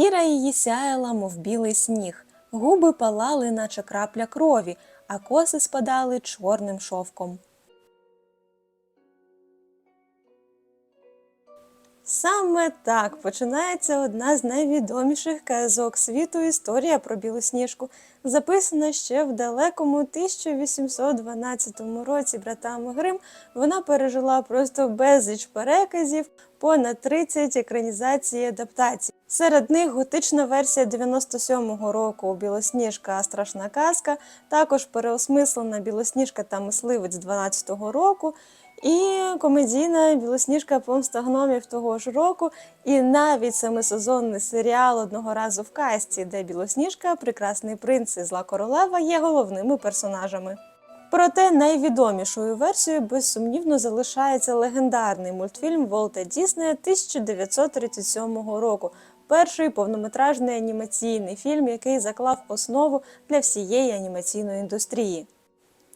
Шкіра її сяяла, мов білий сніг, губи палали, наче крапля крові, а коси спадали чорним шовком. Саме так починається одна з найвідоміших казок світу історія про Білосніжку, записана ще в далекому 1812 році братами Грим. Вона пережила просто безліч переказів, понад 30 екранізацій і адаптацій. Серед них готична версія 97-го року Білосніжка страшна казка, також переосмислена Білосніжка та мисливець 12-го року. І комедійна білосніжка помста гномів того ж року, і навіть семисезонний серіал одного разу в касті, де білосніжка, прекрасний принц і зла королева є головними персонажами. Проте найвідомішою версією безсумнівно залишається легендарний мультфільм Волта Діснея 1937 року. Перший повнометражний анімаційний фільм, який заклав основу для всієї анімаційної індустрії.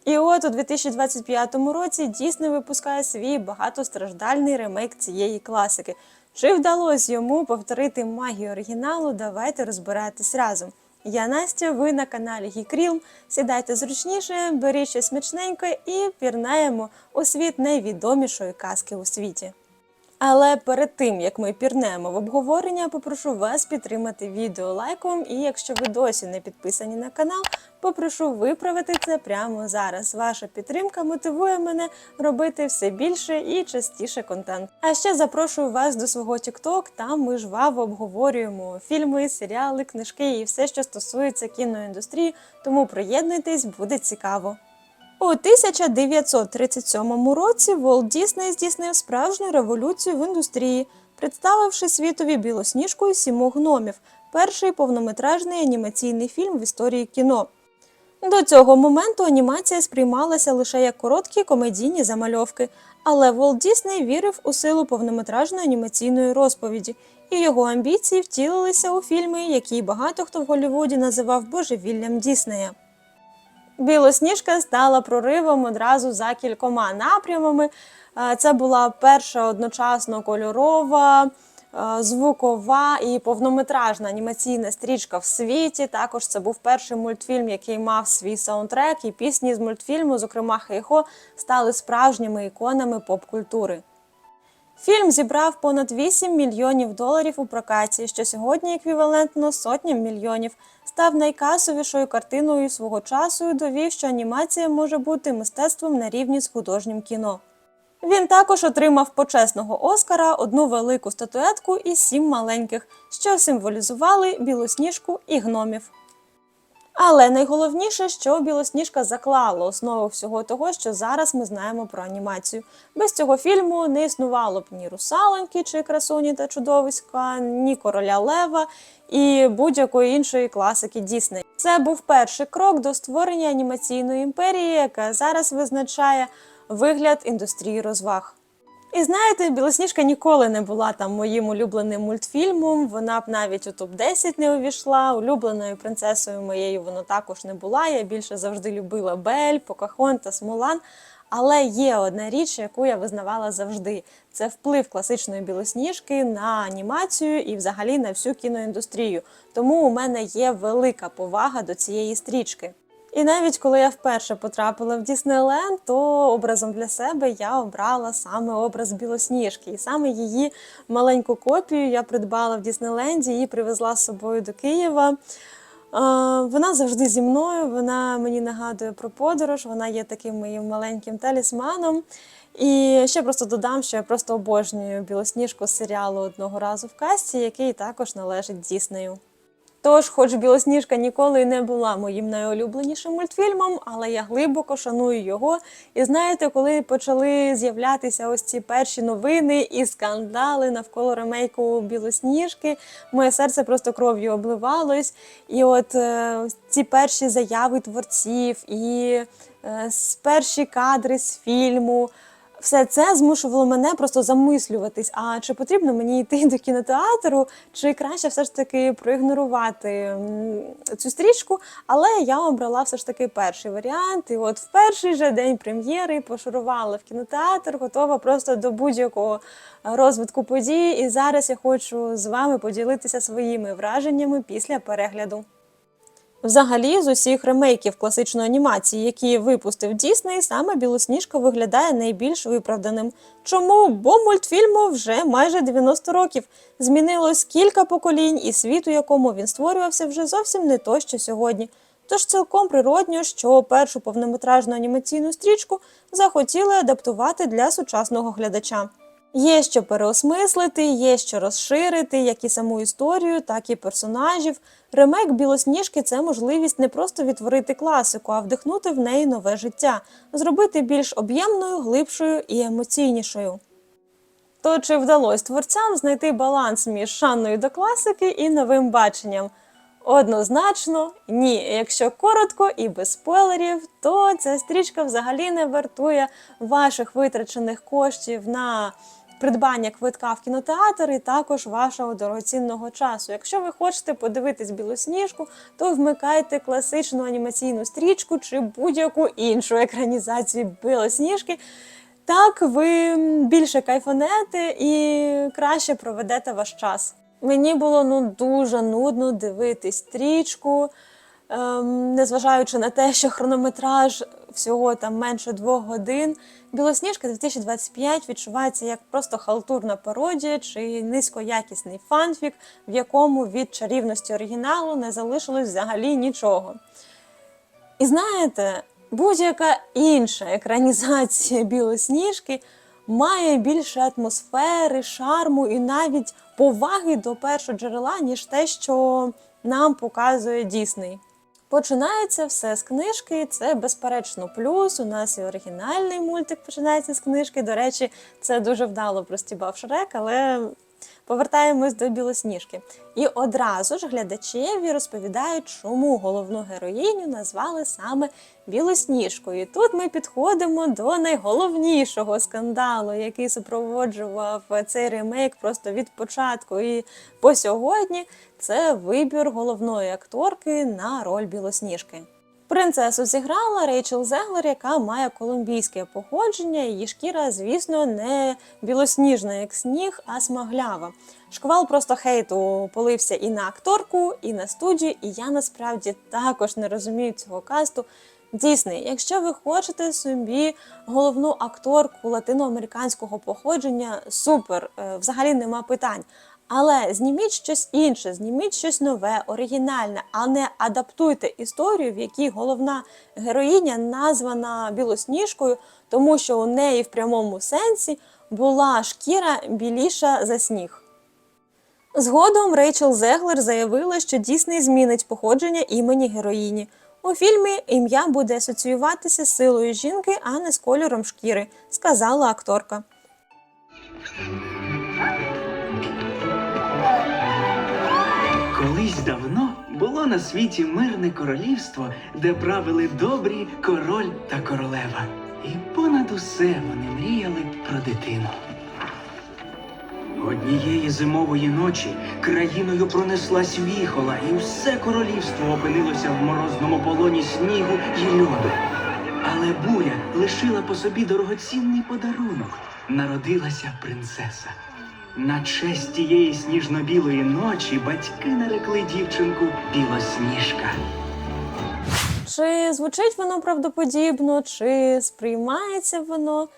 І от у 2025 році Дісней випускає свій багатостраждальний ремейк цієї класики. Чи вдалося йому повторити магію оригіналу? Давайте розбиратись разом. Я Настя, ви на каналі Гікрілм. Сідайте зручніше, беріть щось смачненьке і пірнаємо у світ найвідомішої казки у світі. Але перед тим як ми пірнемо в обговорення, попрошу вас підтримати відео лайком. І якщо ви досі не підписані на канал, попрошу виправити це прямо зараз. Ваша підтримка мотивує мене робити все більше і частіше контент. А ще запрошую вас до свого TikTok, Там ми жваво обговорюємо фільми, серіали, книжки і все, що стосується кіноіндустрії. Тому приєднуйтесь, буде цікаво. У 1937 році Волт Дісней здійснив справжню революцію в індустрії, представивши світові білосніжку і сімох гномів, перший повнометражний анімаційний фільм в історії кіно. До цього моменту анімація сприймалася лише як короткі комедійні замальовки, але Волт Дісней вірив у силу повнометражної анімаційної розповіді, і його амбіції втілилися у фільми, які багато хто в Голлівуді називав божевіллям Діснея. Білосніжка стала проривом одразу за кількома напрямами. Е, Це була перша одночасно кольорова, е, звукова і повнометражна анімаційна стрічка в світі. Також це був перший мультфільм, який мав свій саундтрек, і пісні з мультфільму, зокрема Хейхо, стали справжніми іконами поп-культури. Фільм зібрав понад 8 мільйонів доларів у прокаті, що сьогодні еквівалентно сотням мільйонів. Став найкасовішою картиною свого часу і довів, що анімація може бути мистецтвом на рівні з художнім кіно. Він також отримав почесного Оскара, одну велику статуетку і сім маленьких, що символізували білосніжку і гномів. Але найголовніше, що Білосніжка заклала основу всього того, що зараз ми знаємо про анімацію. Без цього фільму не існувало б ні русалоньки чи красуні та чудовиська, ні короля Лева і будь-якої іншої класики Дісней. Це був перший крок до створення анімаційної імперії, яка зараз визначає вигляд індустрії розваг. І знаєте, Білосніжка ніколи не була там моїм улюбленим мультфільмом. Вона б навіть у топ-10 не увійшла. Улюбленою принцесою моєю вона також не була. Я більше завжди любила Бель, Покахонтас, Мулан. Але є одна річ, яку я визнавала завжди: це вплив класичної білосніжки на анімацію і взагалі на всю кіноіндустрію. Тому у мене є велика повага до цієї стрічки. І навіть коли я вперше потрапила в Діснейленд, то образом для себе я обрала саме образ Білосніжки. І саме її маленьку копію я придбала в Діснейленді і привезла з собою до Києва. Вона завжди зі мною, вона мені нагадує про подорож, вона є таким моїм маленьким талісманом. І ще просто додам, що я просто обожнюю білосніжку з серіалу одного разу в касті, який також належить Діснею. Тож, хоч Білосніжка ніколи не була моїм найулюбленішим мультфільмом, але я глибоко шаную його. І знаєте, коли почали з'являтися ось ці перші новини і скандали навколо ремейку Білосніжки, моє серце просто кров'ю обливалось. І от е, ці перші заяви творців, і е, перші кадри з фільму. Все це змушувало мене просто замислюватись, а чи потрібно мені йти до кінотеатру, чи краще все ж таки проігнорувати цю стрічку. Але я обрала все ж таки перший варіант. І от в перший же день прем'єри пошурувала в кінотеатр, готова просто до будь-якого розвитку подій. І зараз я хочу з вами поділитися своїми враженнями після перегляду. Взагалі, з усіх ремейків класичної анімації, які випустив Дісней, саме Білосніжка виглядає найбільш виправданим. Чому? Бо мультфільму вже майже 90 років. Змінилось кілька поколінь, і світ, у якому він створювався, вже зовсім не то, що сьогодні. Тож цілком природньо, що першу повнометражну анімаційну стрічку захотіли адаптувати для сучасного глядача. Є що переосмислити, є що розширити як і саму історію, так і персонажів. Ремейк Білосніжки це можливість не просто відтворити класику, а вдихнути в неї нове життя, зробити більш об'ємною, глибшою і емоційнішою. То чи вдалося творцям знайти баланс між шаною до класики і новим баченням? Однозначно, ні. Якщо коротко і без спойлерів, то ця стрічка взагалі не вартує ваших витрачених коштів на придбання квитка в кінотеатр і також вашого дорогоцінного часу. Якщо ви хочете подивитись білосніжку, то вмикайте класичну анімаційну стрічку чи будь-яку іншу екранізацію білосніжки. Так ви більше кайфанете і краще проведете ваш час. Мені було ну дуже нудно дивитись стрічку, незважаючи на те, що хронометраж всього там менше двох годин. Білосніжка 2025 відчувається як просто халтурна пародія чи низькоякісний фанфік, в якому від чарівності оригіналу не залишилось взагалі нічого. І знаєте, будь-яка інша екранізація білосніжки має більше атмосфери, шарму і навіть поваги до першого джерела, ніж те, що нам показує Дісней. Починається все з книжки, це безперечно плюс. У нас і оригінальний мультик починається з книжки. До речі, це дуже вдало простібав Шрек, але повертаємось до білосніжки. І одразу ж глядачеві розповідають, чому головну героїню назвали саме білосніжкою. І тут ми підходимо до найголовнішого скандалу, який супроводжував цей ремейк просто від початку і по сьогодні. Це вибір головної акторки на роль білосніжки. Принцесу зіграла Рейчел Зеглер, яка має колумбійське походження. Її шкіра, звісно, не білосніжна, як сніг, а смаглява. Шквал просто хейту полився і на акторку, і на студію. І я насправді також не розумію цього касту. Дійсний, якщо ви хочете собі головну акторку латиноамериканського походження, супер, е, взагалі нема питань. Але зніміть щось інше, зніміть щось нове, оригінальне, а не адаптуйте історію, в якій головна героїня названа білосніжкою, тому що у неї в прямому сенсі була шкіра біліша за сніг. Згодом Рейчел Зеглер заявила, що Дісней змінить походження імені героїні. У фільмі ім'я буде асоціюватися з силою жінки, а не з кольором шкіри, сказала акторка. Колись давно було на світі мирне королівство, де правили добрі король та королева. І понад усе вони мріяли про дитину. Однієї зимової ночі країною пронеслась віхола, і все королівство опинилося в морозному полоні снігу й льоду. Але буря лишила по собі дорогоцінний подарунок. Народилася принцеса. На честь тієї сніжно-білої ночі батьки нарекли дівчинку Білосніжка. Чи звучить воно правдоподібно, чи сприймається воно?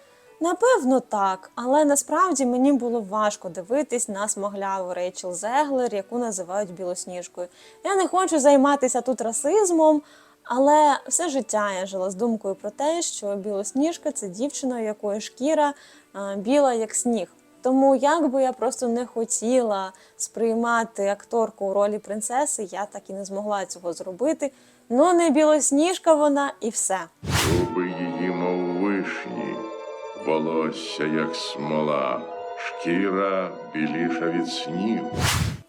Напевно, так, але насправді мені було важко дивитись на смагляву Рейчел Зеглер, яку називають білосніжкою. Я не хочу займатися тут расизмом, але все життя я жила з думкою про те, що білосніжка це дівчина, у якої шкіра біла як сніг. Тому як би я просто не хотіла сприймати акторку у ролі принцеси, я так і не змогла цього зробити. Ну не білосніжка вона і все. Губи її, мов вишні, волосся, як смола, шкіра біліша від снігу.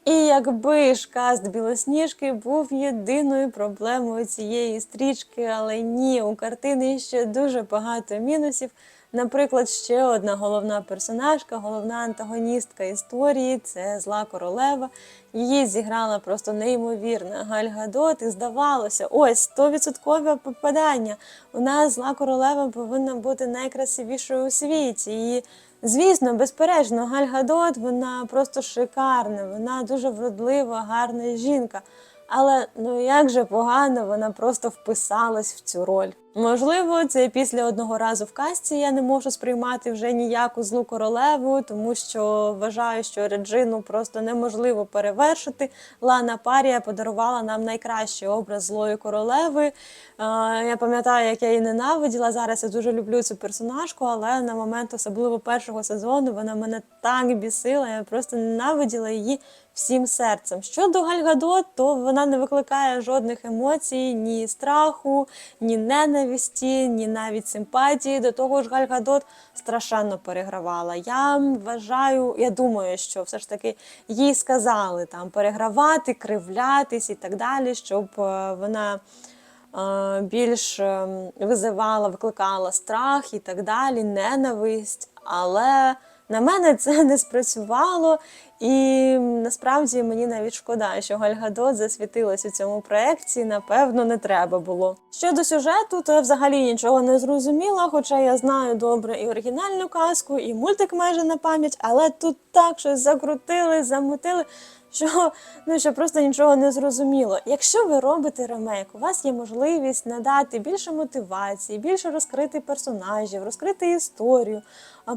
І якби ж каст білосніжки був єдиною проблемою цієї стрічки, але ні, у картини ще дуже багато мінусів. Наприклад, ще одна головна персонажка, головна антагоністка історії це зла королева. Її зіграла просто неймовірна Галь Гадот, і здавалося, ось 100% попадання. У нас зла королева повинна бути найкрасивішою у світі. І, звісно, безперечно, Галь Гадот, вона просто шикарна, вона дуже вродлива, гарна жінка. Але ну як же погано вона просто вписалась в цю роль. Можливо, це після одного разу в касті я не можу сприймати вже ніяку злу королеву, тому що вважаю, що Реджину просто неможливо перевершити. Лана Парія подарувала нам найкращий образ злої королеви. Я пам'ятаю, як я її ненавиділа. Зараз я дуже люблю цю персонажку, але на момент особливо першого сезону вона мене так бісила. Я просто ненавиділа її всім серцем. Щодо Галь Гадот, то вона не викликає жодних емоцій, ні страху, ні ненависті, ні навіть симпатії. До того ж, Галь Гадот страшенно перегравала. Я вважаю, я думаю, що все ж таки їй сказали там перегравати, кривлятись і так далі, щоб е, вона. е, Більш е, визивала, викликала страх і так далі, ненависть. Але на мене це не спрацювало, і насправді мені навіть шкода, що Галь Гадот засвітилась у цьому проєкті. Напевно, не треба було. Щодо сюжету, то я взагалі нічого не зрозуміла, хоча я знаю добре і оригінальну казку, і мультик майже на пам'ять, але тут так щось закрутили, замутили. Що ну що просто нічого не зрозуміло. Якщо ви робите ремейк, у вас є можливість надати більше мотивації, більше розкрити персонажів, розкрити історію,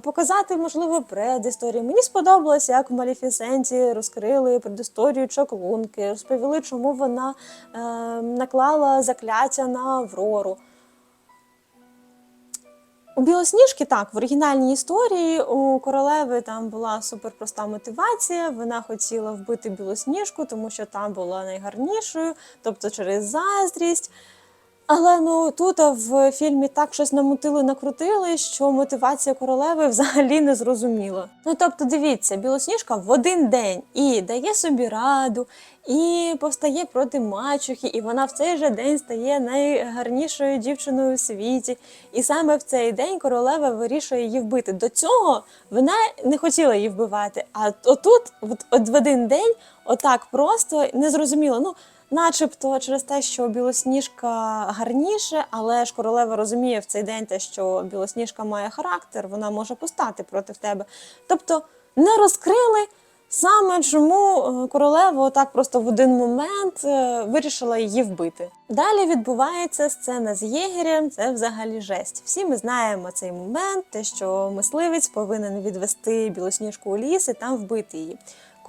показати, можливо, предісторію. Мені сподобалося, як в Маліфісенті розкрили предісторію чаклунки, розповіли, чому вона е, наклала закляття на Аврору. У Білосніжки так, в оригінальній історії у королеви там була суперпроста мотивація. Вона хотіла вбити білосніжку, тому що там була найгарнішою, тобто через заздрість. Але ну тут в фільмі так щось намутили, накрутили, що мотивація королеви взагалі не зрозуміла. Ну тобто, дивіться, білосніжка в один день і дає собі раду, і повстає проти мачухи, і вона в цей же день стає найгарнішою дівчиною у світі. І саме в цей день королева вирішує її вбити. До цього вона не хотіла її вбивати. А отут, от, в один день, отак просто незрозуміло. Ну, Начебто через те, що білосніжка гарніше, але ж королева розуміє в цей день те, що білосніжка має характер, вона може постати проти тебе. Тобто не розкрили саме чому е, королева отак просто в один момент е, вирішила її вбити. Далі відбувається сцена з єгерем. Це взагалі жесть. Всі ми знаємо цей момент, те, що мисливець повинен відвести білосніжку у ліс і там вбити її.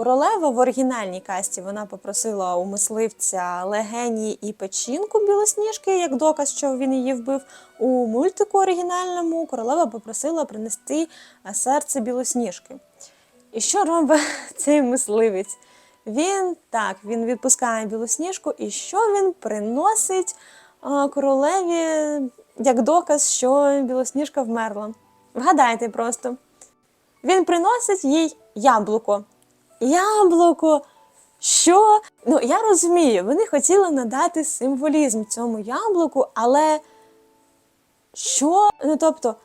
Королева в оригінальній касті вона попросила у мисливця легені і печінку білосніжки, як доказ, що він її вбив. У мультику оригінальному королева попросила принести е, серце білосніжки. І що робить цей мисливець? Він так, він відпускає білосніжку, і що він приносить е, королеві як доказ, що білосніжка вмерла. Вгадайте просто. Він приносить їй яблуко. Яблуко. Що? Ну, я розумію, вони хотіли надати символізм цьому яблуку, але що? Ну, тобто,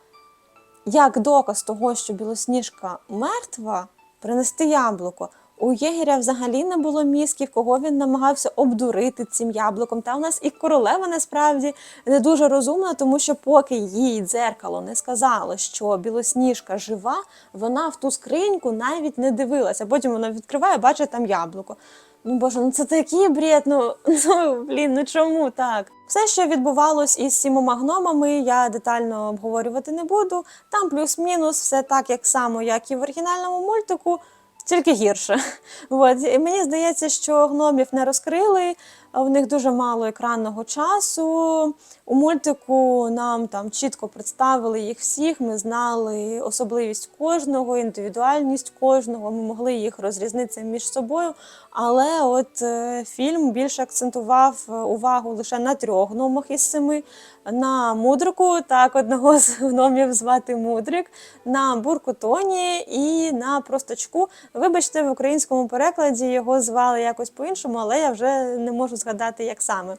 як доказ того, що білосніжка мертва, принести яблуко. У єгеря взагалі не було мізків, кого він намагався обдурити цим яблуком. Та у нас і королева насправді не дуже розумна, тому що поки їй дзеркало не сказало, що білосніжка жива, вона в ту скриньку навіть не дивилася. Потім вона відкриває, бачить там яблуко. Ну боже, ну це такий бред, ну, ну блін, ну чому так? Все, що відбувалось із сімома гномами, я детально обговорювати не буду. Там плюс-мінус все так, як само, як і в оригінальному мультику, тільки гірше. От. І мені здається, що гномів не розкрили, в них дуже мало екранного часу. У мультику нам там чітко представили їх всіх. Ми знали особливість кожного, індивідуальність кожного. Ми могли їх розрізнити між собою. Але от е, фільм більше акцентував е, увагу лише на трьох гномах із семи. На мудрику, так одного з гномів звати Мудрик, на Буркутоні і на простачку. Вибачте, в українському перекладі його звали якось по-іншому, але я вже не можу згадати. Згадати, як саме.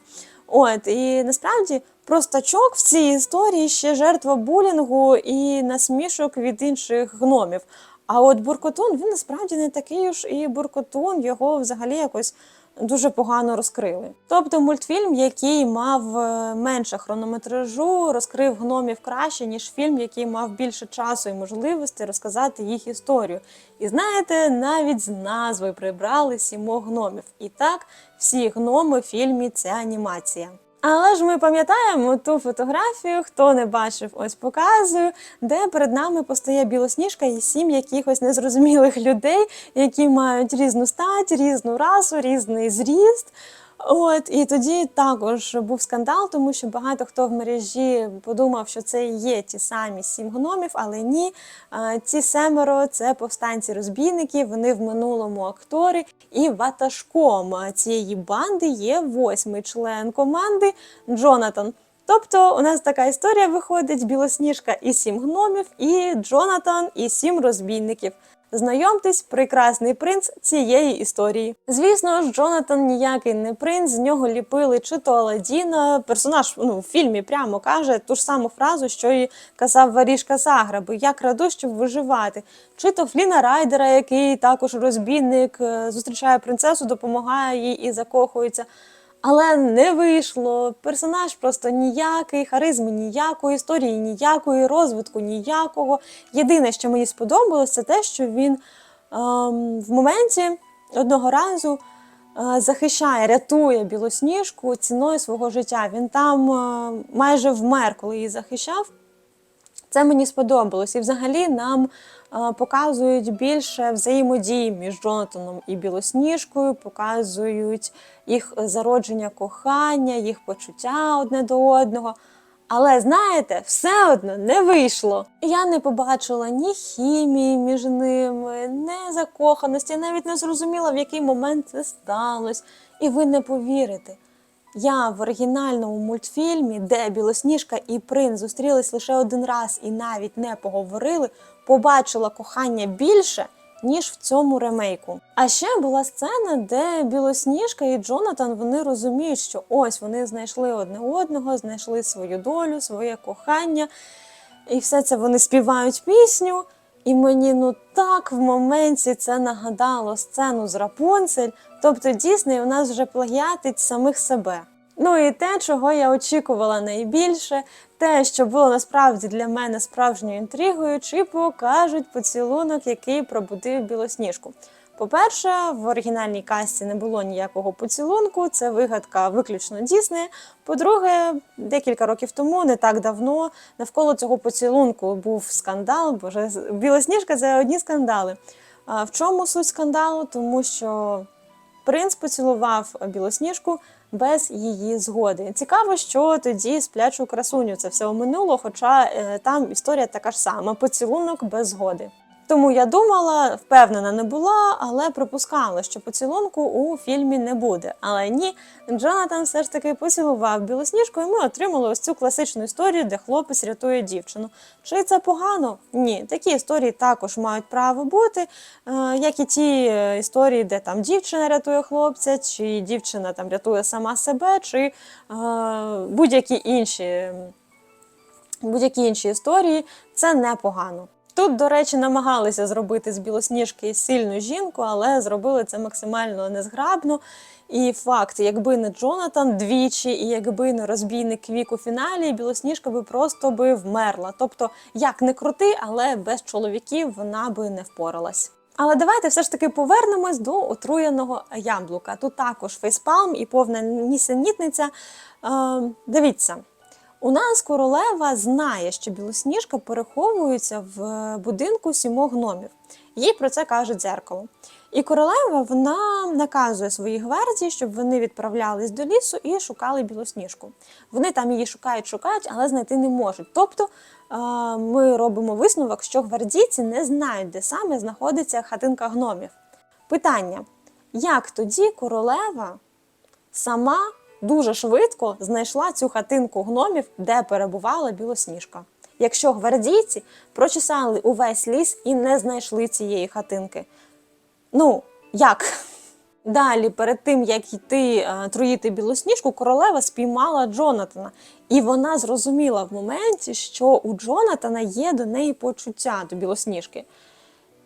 От, і насправді простачок в цій історії ще жертва булінгу і насмішок від інших гномів. А от буркотун він насправді не такий уж і буркотун, його взагалі якось дуже погано розкрили. Тобто мультфільм, який мав е, менше хронометражу, розкрив гномів краще, ніж фільм, який мав більше часу і можливості розказати їх історію. І знаєте, навіть з назви прибрали сімох гномів. І так, всі гноми в фільмі це анімація. Але ж ми пам'ятаємо ту фотографію, хто не бачив, ось показую, де перед нами постає білосніжка і сім якихось незрозумілих людей, які мають різну стать, різну расу, різний зріст. От і тоді також був скандал, тому що багато хто в мережі подумав, що це і є ті самі сім гномів, але ні. Ці семеро це повстанці-розбійники, вони в минулому актори, і ватажком цієї банди є восьмий член команди Джонатан. Тобто у нас така історія виходить: білосніжка і сім гномів, і Джонатан і сім розбійників. Знайомтесь, прекрасний принц цієї історії. Звісно ж, Джонатан ніякий не принц, з нього ліпили чи то Аладдіна. Персонаж ну, в фільмі прямо каже ту ж саму фразу, що і казав Варішка Заграби, я краду, щоб виживати. Чи то Фліна Райдера, який також розбійник, е, зустрічає принцесу, допомагає їй і закохується. Але не вийшло. Персонаж просто ніякий, харизми ніякої, історії ніякої, розвитку ніякого. Єдине, що мені сподобалось, це те, що він ем, в моменті одного разу е, захищає, рятує білосніжку ціною свого життя. Він там е, майже вмер, коли її захищав. Це мені сподобалось. І взагалі нам е, показують більше взаємодії між Джонатаном і Білосніжкою, показують їх зародження кохання, їх почуття одне до одного. Але знаєте, все одно не вийшло. Я не побачила ні хімії між ними, ні закоханості, навіть не зрозуміла, в який момент це сталося. І ви не повірите. Я в оригінальному мультфільмі, де Білосніжка і принц зустрілись лише один раз і навіть не поговорили, побачила кохання більше, ніж в цьому ремейку. А ще була сцена, де Білосніжка і Джонатан вони розуміють, що ось вони знайшли одне одного, знайшли свою долю, своє кохання, і все це вони співають пісню. І мені ну так в моменті це нагадало сцену з Рапунцель. Тобто Дісней у нас вже плагіатить самих себе. Ну і те, чого я очікувала найбільше, те, що було насправді для мене справжньою інтригою, чи покажуть поцілунок, який пробудив білосніжку. По-перше, в оригінальній касті не було ніякого поцілунку, це вигадка виключно Діснея. По-друге, декілька років тому, не так давно, навколо цього поцілунку був скандал. Боже, білосніжка це одні скандали. А в чому суть скандалу? Тому що принц поцілував білосніжку без її згоди. Цікаво, що тоді сплячу красуню це все оминуло, хоча е, там історія така ж сама: поцілунок без згоди. Тому я думала, впевнена не була, але припускала, що поцілунку у фільмі не буде. Але ні, Джонатан все ж таки поцілував білосніжку, і ми отримали ось цю класичну історію, де хлопець рятує дівчину. Чи це погано? Ні, такі історії також мають право бути, е, як і ті е, історії, де там дівчина рятує хлопця, чи дівчина там рятує сама себе, чи е, будь-які інші. Будь-які інші історії це непогано. Тут, до речі, намагалися зробити з білосніжки сильну жінку, але зробили це максимально незграбно. І факт, якби не Джонатан двічі, і якби не розбійник Квік у фіналі, білосніжка би просто би вмерла. Тобто, як не крути, але без чоловіків вона би не впоралась. Але давайте все ж таки повернемось до отруєного яблука. Тут також фейспалм і повна нісенітниця. Е, дивіться. У нас королева знає, що білосніжка переховується в будинку сімох гномів. Їй про це каже дзеркало. І королева вона наказує своїй гвардії, щоб вони відправлялись до лісу і шукали білосніжку. Вони там її шукають, шукають, але знайти не можуть. Тобто е, ми робимо висновок, що гвардійці не знають, де саме знаходиться хатинка гномів. Питання: як тоді королева сама дуже швидко знайшла цю хатинку гномів, де перебувала білосніжка. Якщо гвардійці прочесали увесь ліс і не знайшли цієї хатинки. Ну, як? Далі, перед тим як йти е, труїти білосніжку, королева спіймала Джонатана, і вона зрозуміла в моменті, що у Джонатана є до неї почуття до білосніжки.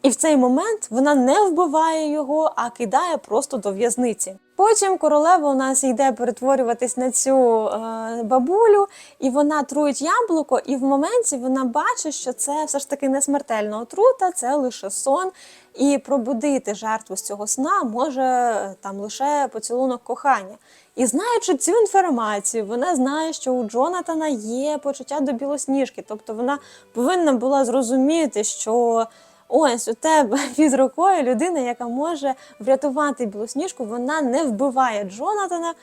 І в цей момент вона не вбиває його, а кидає просто до в'язниці. Потім королева у нас йде перетворюватись на цю е, бабулю, і вона труїть яблуко, і в моменті вона бачить, що це все ж таки не смертельна отрута, це лише сон. І пробудити жертву з цього сна може е, там лише поцілунок кохання. І знаючи цю інформацію, вона знає, що у Джонатана є почуття до білосніжки. Тобто вона повинна була зрозуміти, що ось у тебе під рукою людина, яка може врятувати білосніжку, вона не вбиває Джонатана.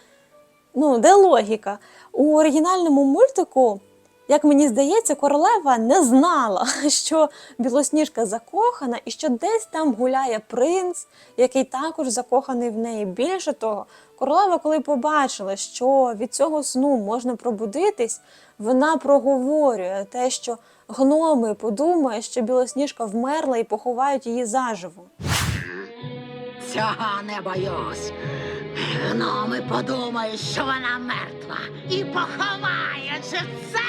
Ну, де логіка? У оригінальному мультику, як мені здається, королева не знала, що білосніжка закохана і що десь там гуляє принц, який також закоханий в неї. Більше того, королева, коли побачила, що від цього сну можна пробудитись, вона проговорює те, що гноми подумають, що білосніжка вмерла і поховають її заживо. Цього не боюсь. Гноми подумають, що вона мертва, і поховає живце.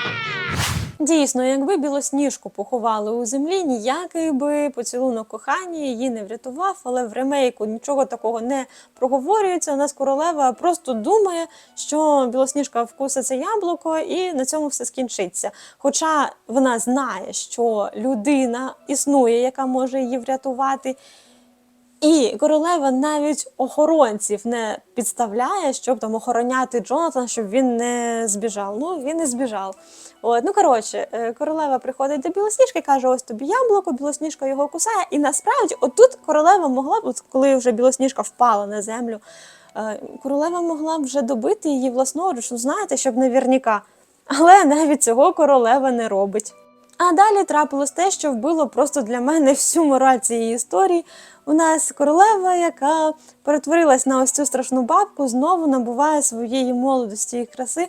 Дійсно, якби білосніжку поховали у землі, ніякий би поцілунок кохання її не врятував, але в ремейку нічого такого не проговорюється. У нас королева просто думає, що білосніжка вкусить це яблуко, і на цьому все скінчиться. Хоча вона знає, що людина існує, яка може її врятувати. І королева навіть охоронців не підставляє, щоб там охороняти Джонатана, щоб він не збіжав. Ну він не збіжав. От, ну коротше, е, королева приходить до білосніжки, каже: ось тобі яблуко, білосніжка його кусає. І насправді, отут королева могла б, от коли вже білосніжка впала на землю, е, королева могла б вже добити її власноруч, ну знаєте, щоб наверняка. Але навіть цього королева не робить. А далі трапилось те, що вбило просто для мене всю мораль цієї історії. У нас королева, яка перетворилась на ось цю страшну бабку, знову набуває своєї молодості і краси.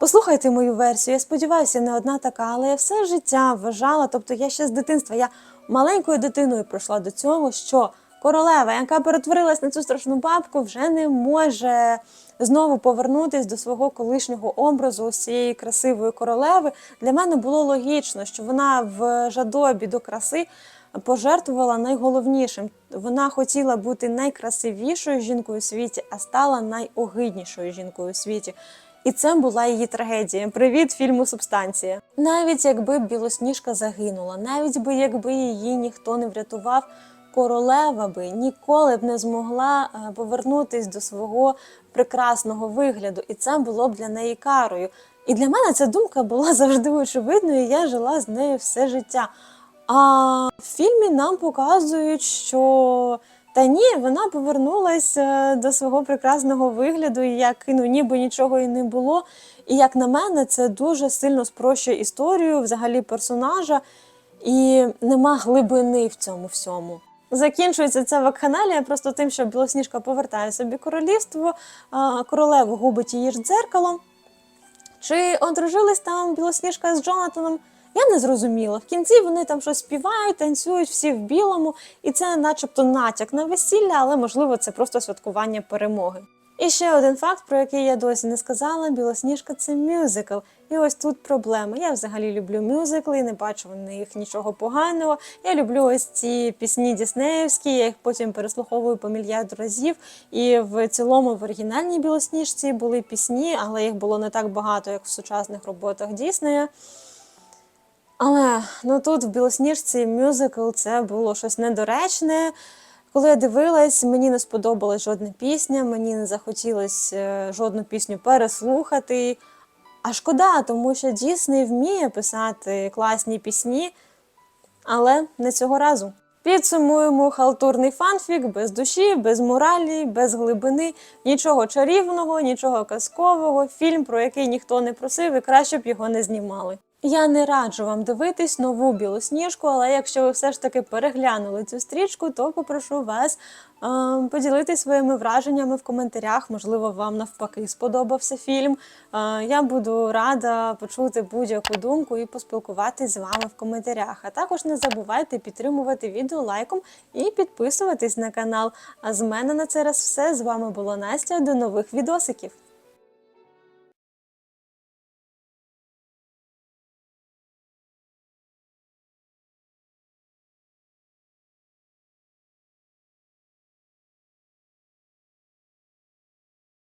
Послухайте мою версію. Я сподіваюся, не одна така, але я все життя вважала, тобто я ще з дитинства, я маленькою дитиною пройшла до цього, що королева, яка перетворилась на цю страшну бабку, вже не може знову повернутись до свого колишнього образу ось цієї красивої королеви. Для мене було логічно, що вона в жадобі до краси пожертвувала найголовнішим. Вона хотіла бути найкрасивішою жінкою у світі, а стала найогиднішою жінкою у світі. І це була її трагедія. Привіт фільму Субстанція. Навіть якби білосніжка загинула, навіть би якби її ніхто не врятував, королева би ніколи б не змогла е, повернутись до свого прекрасного вигляду, і це було б для неї карою. І для мене ця думка була завжди очевидною. і Я жила з нею все життя. А в фільмі нам показують, що та ні, вона повернулася до свого прекрасного вигляду, як ну, ніби нічого і не було. І як на мене, це дуже сильно спрощує історію, взагалі персонажа, і нема глибини в цьому всьому. Закінчується ця вакханалія просто тим, що Білосніжка повертає собі королівство, королеву губить її ж дзеркалом. Чи одружились там Білосніжка з Джонатаном? Я не зрозуміла. В кінці вони там щось співають, танцюють всі в білому, і це, начебто, натяк на весілля, але можливо це просто святкування перемоги. І ще один факт, про який я досі не сказала: Білосніжка це мюзикл. І ось тут проблема. Я взагалі люблю мюзикли, не бачу в них нічого поганого. Я люблю ось ці пісні Діснеївські, я їх потім переслуховую по мільярд разів. І в цілому в оригінальній білосніжці були пісні, але їх було не так багато, як в сучасних роботах Діснея. Але ну тут в білосніжці мюзикл це було щось недоречне. Коли я дивилась, мені не сподобалась жодна пісня, мені не захотілося е, жодну пісню переслухати. А шкода, тому що Дісней вміє писати класні пісні, але не цього разу. Підсумуємо халтурний фанфік без душі, без моралі, без глибини, нічого чарівного, нічого казкового, фільм, про який ніхто не просив, і краще б його не знімали. Я не раджу вам дивитись нову білосніжку, але якщо ви все ж таки переглянули цю стрічку, то попрошу вас е, поділитися своїми враженнями в коментарях. Можливо, вам навпаки сподобався фільм. Е, я буду рада почути будь-яку думку і поспілкуватись з вами в коментарях. А також не забувайте підтримувати відео лайком і підписуватись на канал. А з мене на це раз все. З вами була Настя. До нових відосиків.